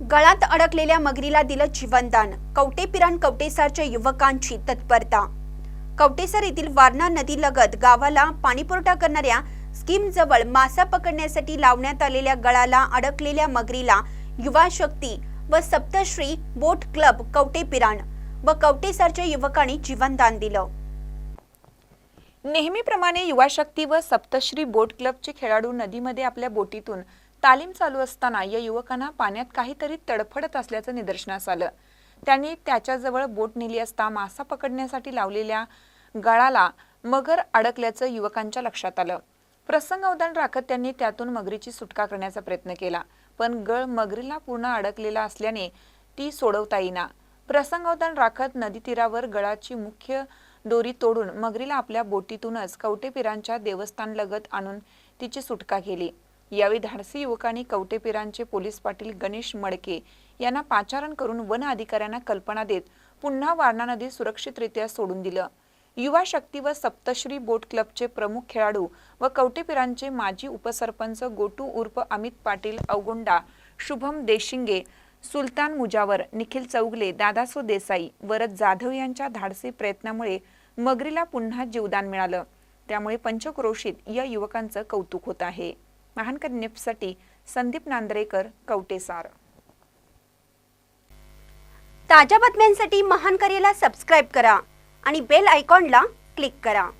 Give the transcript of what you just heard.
गळात अडकलेल्या मगरीला दिलं जीवनदान. कवटेपिरान कवटेसारच्या युवकांची तत्परता. कवटेसर येथील वारणा नदी लगत गावाला पाणीपुरवठा करणाऱ्या स्कीम जवळ मासा पकडण्यासाठी लावण्यात आलेल्या गळाला अडकलेल्या मगरीला युवा शक्ती व सप्तश्री बोट क्लब कवटेपिरान व कवटेसारच्या युवकांनी जीवनदान दिलं. नेहमीप्रमाणे युवा शक्ती व सप्तश्री बोट क्लबचे खेळाडू नदीमध्ये आपल्या बोटीतून तालीम चालू असताना या युवकांना पाण्यात काहीतरी तडफडत असल्याचं निदर्शनास आलं. त्यांनी त्याच्याजवळ बोट नेली असता मासा पकडण्यासाठी लावलेल्या गळाला मगर अडकल्याचं युवकांच्या लक्षात आलं. प्रसंगावधान राखत त्यांनी त्यातून मगरीची सुटका करण्याचा प्रयत्न केला पण गळ मगरीला पूर्ण अडकलेला असल्याने ती सोडवता येईना. प्रसंगावधान राखत नदी तीरावर गळाची मुख्य दोरी तोडून मगरीला आपल्या बोटीतूनच कवटेपिरांच्या देवस्थान लगत आणून तिची सुटका केली. यावेळी धाडसी युवकांनी कवटेपिरांचे पोलीस पाटील गणेश मडके यांना पाचारण करून वन अधिकाऱ्यांना कल्पना देत पुन्हा वारणा नदी सुरक्षितरित्या सोडून दिलं. युवा शक्ती व सप्तश्री बोट क्लबचे प्रमुख खेळाडू व कवटेपिरांचे माजी उपसरपंच गोटू उर्फ अमित पाटील अवगुंडा शुभम देशिंगे सुलतान मुजावर निखिल चौगले दादासो देसाई वरद जाधव यांच्या धाडसी प्रयत्नामुळे मगरीला पुन्हा जीवदान मिळालं. त्यामुळे पंचक्रोशीत या युवकांचं कौतुक होत आहे. महानकर निफ्टसाठी संदीप नांद्रेकर कवटेसार. ताज्या बातम्यांसाठी महान करेला सबस्क्राईब करा आणि बेल आयकॉनला क्लिक करा.